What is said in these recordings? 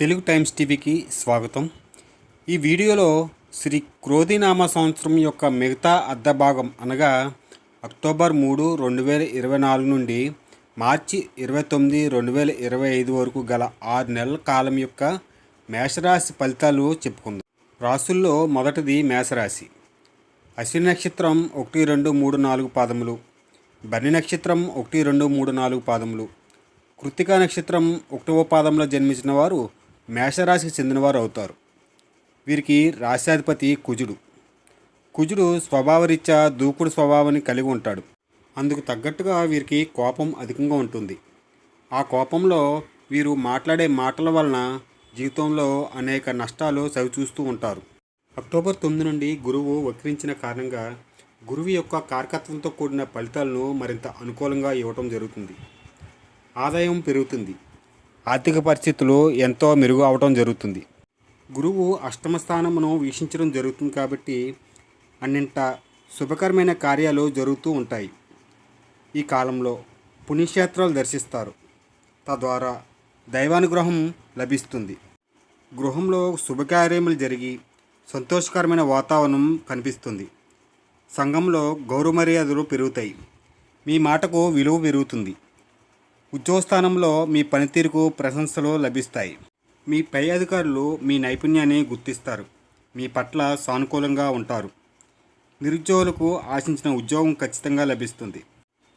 Telugu times టీవీకి స్వాగతం. ఈ వీడియోలో శ్రీ క్రోధినామ సంవత్సరం యొక్క మిగతా అర్ధ భాగం అనగా అక్టోబర్ మూడు రెండు వేల ఇరవై నాలుగు నుండి మార్చి ఇరవై తొమ్మిది రెండు వేల ఇరవై ఐదు వరకు గల ఆరు నెలల కాలం యొక్క మేషరాశి ఫలితాలు చెప్పుకుందాం. రాసుల్లో మొదటిది మేషరాశి. అశ్విని నక్షత్రం ఒకటి రెండు మూడు నాలుగు పాదములు బని నక్షత్రం ఒకటి రెండు మూడు నాలుగు పాదములు కృతికా నక్షత్రం ఒకటవ పాదంలో జన్మించిన వారు మేషరాశికి చెందినవారు అవుతారు. వీరికి రాశ్యాధిపతి కుజుడు. కుజుడు స్వభావరీత్యా దూకుడు స్వభావాన్ని కలిగి ఉంటాడు. అందుకు తగ్గట్టుగా వీరికి కోపం అధికంగా ఉంటుంది. ఆ కోపంలో వీరు మాట్లాడే మాటల వలన జీవితంలో అనేక నష్టాలు చవిచూస్తూ ఉంటారు. అక్టోబర్ తొమ్మిది నుండి గురువు వక్రించిన కారణంగా గురువు యొక్క కార్కత్వంతో కూడిన ఫలితాలను మరింత అనుకూలంగా ఇవ్వటం జరుగుతుంది. ఆదాయం పెరుగుతుంది. ఆర్థిక పరిస్థితులు ఎంతో మెరుగు అవటం జరుగుతుంది. గురువు అష్టమ స్థానమును వీక్షించడం జరుగుతుంది కాబట్టి అన్నింట శుభకరమైన కార్యాలు జరుగుతూ ఉంటాయి. ఈ కాలంలో పుణ్యక్షేత్రాలు దర్శిస్తారు. తద్వారా దైవానుగ్రహం లభిస్తుంది. గృహంలో శుభకార్యములు జరిగి సంతోషకరమైన వాతావరణం కనిపిస్తుంది. సంఘంలో గౌరవ మర్యాదలు పెరుగుతాయి. మీ మాటకు విలువ పెరుగుతుంది. ఉద్యోగస్థానంలో మీ పనితీరుకు ప్రశంసలు లభిస్తాయి. మీ పై అధికారులు మీ నైపుణ్యాన్ని గుర్తిస్తారు. మీ పట్ల సానుకూలంగా ఉంటారు. నిరుద్యోగులకు ఆశించిన ఉద్యోగం ఖచ్చితంగా లభిస్తుంది.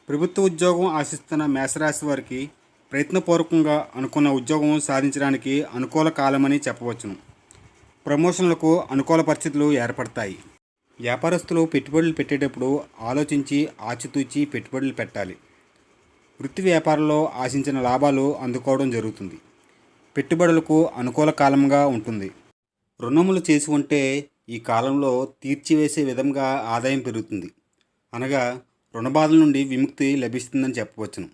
ప్రభుత్వ ఉద్యోగం ఆశిస్తున్న మేషరాశి వారికి ప్రయత్నపూర్వకంగా అనుకున్న ఉద్యోగం సాధించడానికి అనుకూల కాలమని చెప్పవచ్చును. ప్రమోషన్లకు అనుకూల పరిస్థితులు ఏర్పడతాయి. వ్యాపారస్తులు పెట్టుబడులు పెట్టేటప్పుడు ఆలోచించి ఆచితూచి పెట్టుబడులు పెట్టాలి. వృత్తి వ్యాపారంలో ఆశించిన లాభాలు అందుకోవడం జరుగుతుంది. పెట్టుబడులకు అనుకూల కాలంగా ఉంటుంది. రుణములు చేసి ఉంటే ఈ కాలంలో తీర్చివేసే విధంగా ఆదాయం పెరుగుతుంది. అనగా రుణబాధల నుండి విముక్తి లభిస్తుందని చెప్పవచ్చును.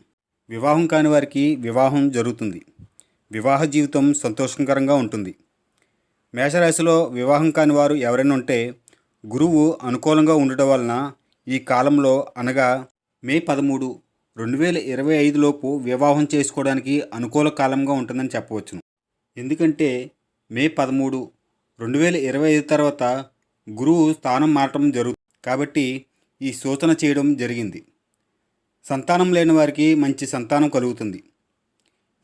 వివాహం కాని వారికి వివాహం జరుగుతుంది. వివాహ జీవితం సంతోషకరంగా ఉంటుంది. మేషరాశిలో వివాహం కాని వారు ఎవరైనా ఉంటే గురువు అనుకూలంగా ఉండటం వలన ఈ కాలంలో అనగా మే పదమూడు రెండు వేల ఇరవై ఐదులోపు వివాహం చేసుకోవడానికి అనుకూల కాలంగా ఉంటుందని చెప్పవచ్చును. ఎందుకంటే మే పదమూడు రెండు వేల ఇరవై ఐదు తర్వాత గురువు స్థానం మారటం జరుగుతుంది కాబట్టి ఈ సూచన చేయడం జరిగింది. సంతానం లేని వారికి మంచి సంతానం కలుగుతుంది.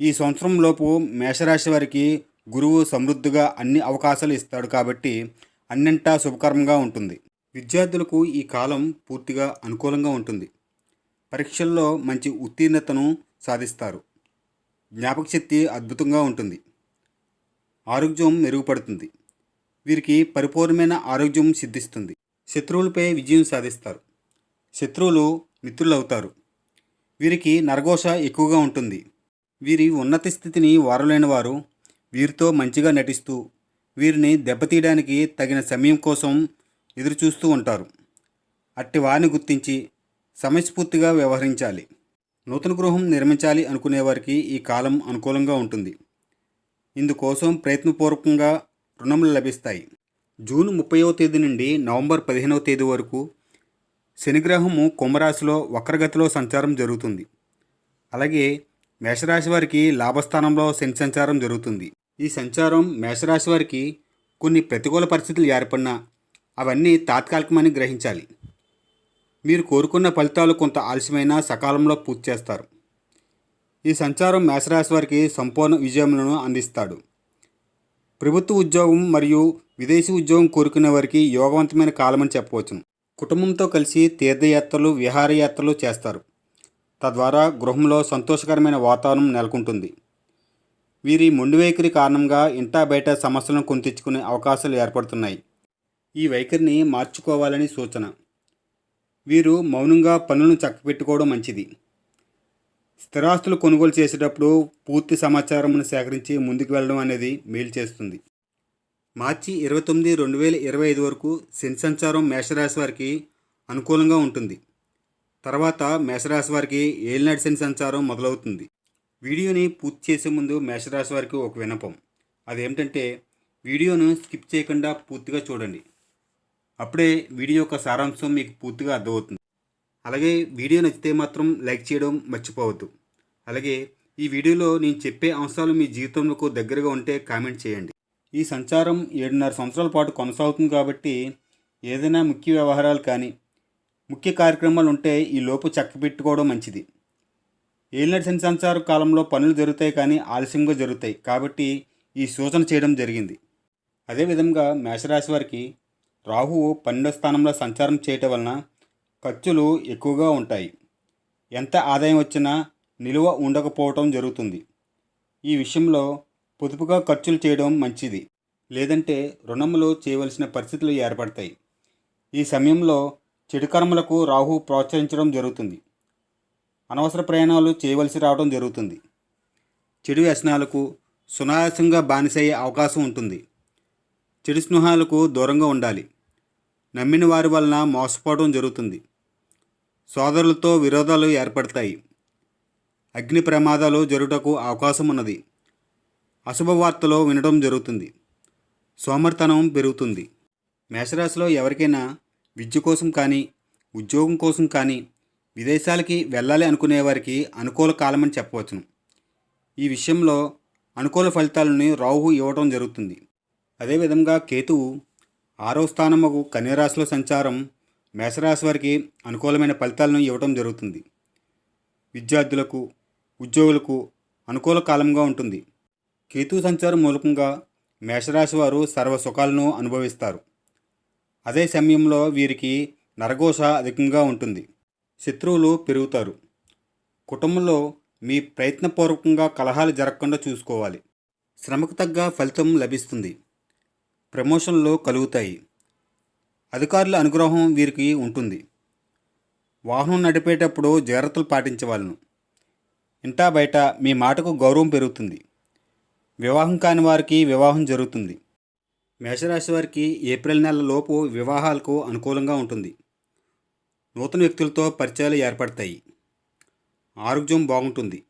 ఈ సంవత్సరంలోపు మేషరాశి వారికి గురువు సమృద్ధిగా అన్ని అవకాశాలు ఇస్తాడు కాబట్టి అన్నింటా శుభకరంగా ఉంటుంది. విద్యార్థులకు ఈ కాలం పూర్తిగా అనుకూలంగా ఉంటుంది. పరీక్షల్లో మంచి ఉత్తీర్ణతను సాధిస్తారు. జ్ఞాపక శక్తి అద్భుతంగా ఉంటుంది. ఆరోగ్యం మెరుగుపడుతుంది. వీరికి పరిపూర్ణమైన ఆరోగ్యం సిద్ధిస్తుంది. శత్రువులపై విజయం సాధిస్తారు. శత్రువులు మిత్రులవుతారు. వీరికి నరఘోష ఎక్కువగా ఉంటుంది. వీరి ఉన్నత స్థితిని వారలేని వారు వీరితో మంచిగా నటిస్తూ వీరిని దెబ్బతీయడానికి తగిన సమయం కోసం ఎదురుచూస్తూ ఉంటారు. అట్టి వారిని గుర్తించి సమయస్ఫూర్తిగా వ్యవహరించాలి. నూతన గృహం నిర్మించాలి అనుకునేవారికి ఈ కాలం అనుకూలంగా ఉంటుంది. ఇందుకోసం ప్రయత్నపూర్వకంగా రుణములు లభిస్తాయి. జూన్ ముప్పైవ తేదీ నుండి నవంబర్ పదిహేనవ తేదీ వరకు శనిగ్రహము కుంభరాశిలో వక్రగతిలో సంచారం జరుగుతుంది. అలాగే మేషరాశి వారికి లాభస్థానంలో శని సంచారం జరుగుతుంది. ఈ సంచారం మేషరాశి వారికి కొన్ని ప్రతికూల పరిస్థితులు ఏర్పడినా అవన్నీ తాత్కాలికమని గ్రహించాలి. మీరు కోరుకున్న ఫలితాలు కొంత ఆలస్యమైనా సకాలంలో పూర్తి చేస్తారు. ఈ సంచారం మేషరాశి వారికి సంపూర్ణ విజయములను అందిస్తాడు. ప్రభుత్వ ఉద్యోగం మరియు విదేశీ ఉద్యోగం కోరుకునే వారికి యోగవంతమైన కాలమని చెప్పవచ్చును. కుటుంబంతో కలిసి తీర్థయాత్రలు విహారయాత్రలు చేస్తారు. తద్వారా గృహంలో సంతోషకరమైన వాతావరణం నెలకొంటుంది. వీరి మొండి వైఖరి కారణంగా ఇంటా బయట సమస్యలను కొని తెచ్చుకునే అవకాశాలు ఏర్పడుతున్నాయి. ఈ వైఖరిని మార్చుకోవాలని సూచన. వీరు మౌనంగా పనులను చక్కబెట్టుకోవడం మంచిది. స్థిరాస్తులు కొనుగోలు చేసేటప్పుడు పూర్తి సమాచారమును సేకరించి ముందుకు వెళ్ళడం అనేది మేలు చేస్తుంది. మార్చి ఇరవై తొమ్మిది రెండు వేల ఇరవై ఐదు వరకు శని సంచారం మేషరాశి వారికి అనుకూలంగా ఉంటుంది. తర్వాత మేషరాశి వారికి ఏలినాటి శని సంచారం మొదలవుతుంది. వీడియోని పూర్తి చేసే ముందు మేషరాశి వారికి ఒక వినపం అదేమిటంటే వీడియోను స్కిప్ చేయకుండా పూర్తిగా చూడండి. అప్పుడే వీడియో యొక్క సారాంశం మీకు పూర్తిగా అర్థమవుతుంది. అలాగే వీడియో నచ్చితే మాత్రం లైక్ చేయడం మర్చిపోవద్దు. అలాగే ఈ వీడియోలో నేను చెప్పే అంశాలు మీ జీవితంలో దగ్గరగా ఉంటే కామెంట్ చేయండి. ఈ సంచారం ఏడున్నర సంవత్సరాల పాటు కొనసాగుతుంది కాబట్టి ఏదైనా ముఖ్య వ్యవహారాలు కానీ ముఖ్య కార్యక్రమాలు ఉంటే ఈ లోపు చక్కబెట్టుకోవడం మంచిది. ఏలినటి శని సంచార కాలంలో పనులు జరుగుతాయి కానీ ఆలస్యంగా జరుగుతాయి కాబట్టి ఈ సూచన చేయడం జరిగింది. అదేవిధంగా మేషరాశి వారికి రాహువు పన్నెండో స్థానంలో సంచారం చేయటం వలన ఖర్చులు ఎక్కువగా ఉంటాయి. ఎంత ఆదాయం వచ్చినా నిలువ ఉండకపోవటం జరుగుతుంది. ఈ విషయంలో పొదుపుగా ఖర్చులు చేయడం మంచిది. లేదంటే రుణములు చేయవలసిన పరిస్థితులు ఏర్పడతాయి. ఈ సమయంలో చెడు కర్మలకు రాహు ప్రోత్సహించడం జరుగుతుంది. అనవసర ప్రయాణాలు చేయవలసి రావడం జరుగుతుంది. చెడు వ్యసనాలకు సునాయాసంగా బానిసయ్యే అవకాశం ఉంటుంది. చెడు స్నేహాలకు దూరంగా ఉండాలి. నమ్మిన వారి వలన మోసపోవడం జరుగుతుంది. సోదరులతో విరోధాలు ఏర్పడతాయి. అగ్ని ప్రమాదాలు జరుగుటకు అవకాశం ఉన్నది అశుభ వార్తలు వినడం జరుగుతుంది. సోమర్తనం పెరుగుతుంది. మేషరాశిలో ఎవరికైనా విద్య కోసం కానీ ఉద్యోగం కోసం కానీ విదేశాలకి వెళ్ళాలి అనుకునే వారికి అనుకూల కాలమని చెప్పవచ్చును. ఈ విషయంలో అనుకూల ఫలితాలను రాహు ఇవ్వడం జరుగుతుంది. అదేవిధంగా కేతువు ఆరో స్థానముకు కన్యరాశిలో సంచారం మేషరాశి వారికి అనుకూలమైన ఫలితాలను ఇవ్వడం జరుగుతుంది. విద్యార్థులకు ఉద్యోగులకు అనుకూల కాలంగా ఉంటుంది. కేతు సంచారం మూలకంగా మేషరాశి వారు సర్వ సుఖాలను అనుభవిస్తారు. అదే సమయంలో వీరికి నరఘోష అధికంగా ఉంటుంది. శత్రువులు పెరుగుతారు. కుటుంబంలో మీ ప్రయత్నపూర్వకంగా కలహాలు జరగకుండా చూసుకోవాలి. శ్రమకు తగ్గ ఫలితం లభిస్తుంది. ప్రమోషన్లు కలుగుతాయి. అధికారుల అనుగ్రహం వీరికి ఉంటుంది. వాహనం నడిపేటప్పుడు జాగ్రత్తలు పాటించవలను. ఇంటా బయట మీ మాటకు గౌరవం పెరుగుతుంది. వివాహం కాని వారికి వివాహం జరుగుతుంది. మేషరాశి వారికి ఏప్రిల్ నెల లోపు వివాహాలకు అనుకూలంగా ఉంటుంది. నూతన వ్యక్తులతో పరిచయాలు ఏర్పడతాయి. ఆరోగ్యం బాగుంటుంది.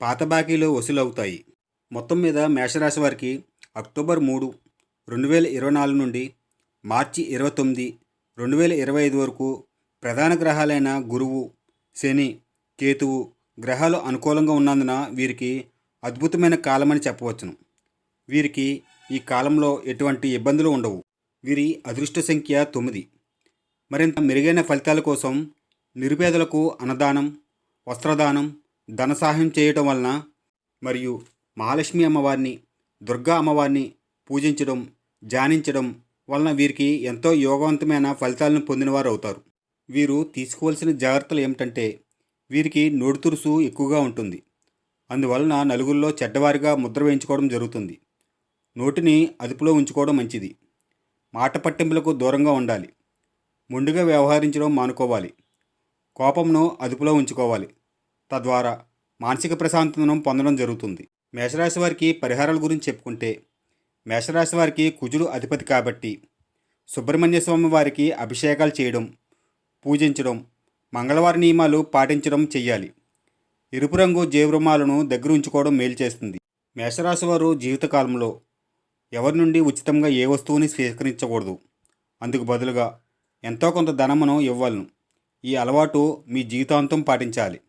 పాత బాకీలు వసూలవుతాయి. మొత్తం మీద మేషరాశి వారికి అక్టోబర్ మూడు రెండు వేల ఇరవై నాలుగు నుండి మార్చి ఇరవై తొమ్మిది రెండు వేల ఇరవై ఐదు వరకు ప్రధాన గ్రహాలైన గురువు శని కేతువు గ్రహాలు అనుకూలంగా ఉన్నందున వీరికి అద్భుతమైన కాలమని చెప్పవచ్చును. వీరికి ఈ కాలంలో ఎటువంటి ఇబ్బందులు ఉండవు. వీరి అదృష్ట సంఖ్య తొమ్మిది. మరింత మెరుగైన ఫలితాల కోసం నిరుపేదలకు అన్నదానం వస్త్రదానం ధన సహాయం చేయటం వలన మరియు మహాలక్ష్మి అమ్మవారిని దుర్గా అమ్మవారిని పూజించడం ధ్యానించడం వలన వీరికి ఎంతో యోగవంతమైన ఫలితాలను పొందినవారు అవుతారు. వీరు తీసుకోవాల్సిన జాగ్రత్తలు ఏమిటంటే వీరికి నోడుతురుసు ఎక్కువగా ఉంటుంది. అందువలన నలుగురిలో చెడ్డవారిగా ముద్ర వేయించుకోవడం జరుగుతుంది. నోటిని అదుపులో ఉంచుకోవడం మంచిది. మాట పట్టింపులకు దూరంగా ఉండాలి. మొండిగా వ్యవహరించడం మానుకోవాలి. కోపంను అదుపులో ఉంచుకోవాలి. తద్వారా మానసిక ప్రశాంతతను పొందడం జరుగుతుంది. మేషరాశి వారికి పరిహారాల గురించి చెప్పుకుంటే మేషరాశి వారికి కుజుడు అధిపతి కాబట్టి సుబ్రహ్మణ్య స్వామి వారికి అభిషేకాలు చేయడం పూజించడం మంగళవారి నియమాలు పాటించడం చేయాలి ఎరుపు రంగు జేవృమాలను దగ్గర ఉంచుకోవడం మేలు చేస్తుంది. మేషరాశి వారు జీవితకాలంలో ఎవరి నుండి ఉచితంగా ఏ వస్తువుని స్వీకరించకూడదు. అందుకు బదులుగా ఎంతో కొంత ధనమును ఇవ్వాలను. ఈ అలవాటు మీ జీవితాంతం పాటించాలి.